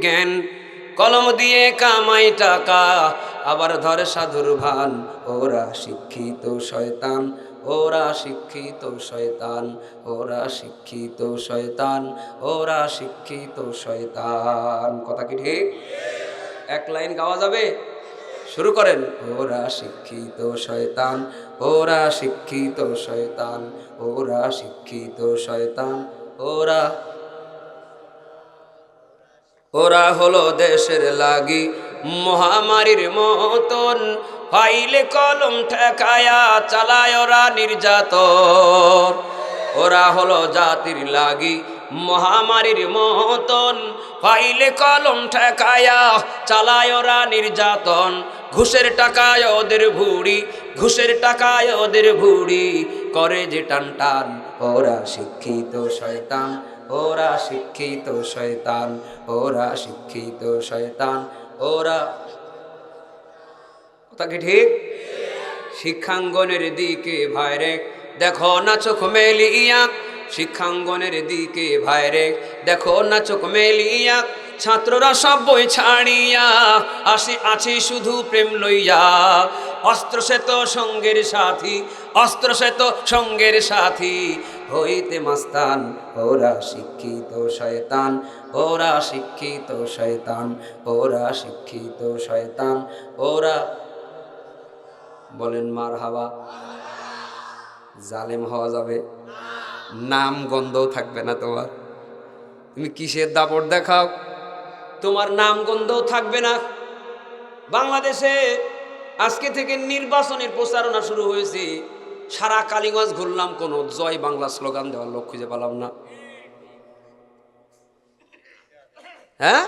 জ্ঞান, কলম দিয়ে কামাই টাকা, আবার ধরে সাধুর ভান, ওরা শিক্ষিত শয়তান, ওরা শিক্ষিত শয়তান, ওরা শিক্ষিত শয়তান, ওরা শিক্ষিত শয়তান। কথা কি ঠিক? এক লাইন গাওয়া যাবে? শুরু করেন। ওরা শিক্ষিত শয়তান, ওরা শিক্ষিত শয়তান, ওরা শিক্ষিত শয়তান, ওরা ওরা হলো দেশের লাগি মহামারীর মতন। ফাইলে কলম ঠেকায়া চালায় ওরা নির্যাতন। ওরা হলো জাতির লাগি মহামারীর মতন। ফাইলে কলম ঠেকায়া চালায় ওরা নির্যাতন। ঘুষের টাকায় ওদের ভুড়ি, ঘুষের টাকায় ওদের ভুড়ি। করে যে টান টান, ওরা শিক্ষিত শয়তান। ওরা শিক্ষিত শয়তান, ওরা শিক্ষিত শয়তান, ওরা কথা কি ঠিক? শিক্ষাঙ্গনের দিকে ভাইরে দেখো না চোখ মেলিয়া শিক্ষাঙ্গনের দিকে ভাইরে দেখো না চোখ মেলিয়া ছাত্ররা সব বই ছাড়িয়া আসে, আছে শুধু প্রেম লইয়া। অস্ত্র শ্বেত সঙ্গের সাথী অস্ত্র শ্বেত সঙ্গের সাথী। হইতে মাস্তান। ওরা শিক্ষিত শয়তান। ওরা শিক্ষিত শয়তান। ওরা শিক্ষিত শয়তান। ওরা বলেন মার হাওয়া জালেম হওয়া যাবে। নাম গন্ধও থাকবে না তোমার। তুমি কিসের দাপট দেখাও? তোমার নাম গন্ধও থাকবে না। বাংলাদেশে আজকে থেকে নির্বাচনের প্রচারণা শুরু হয়েছে। সারা কালীগঞ্জ ঘুরলাম কোনো জয় বাংলা স্লোগান দেওয়ার লোক খুঁজে পেলাম না। হ্যাঁ?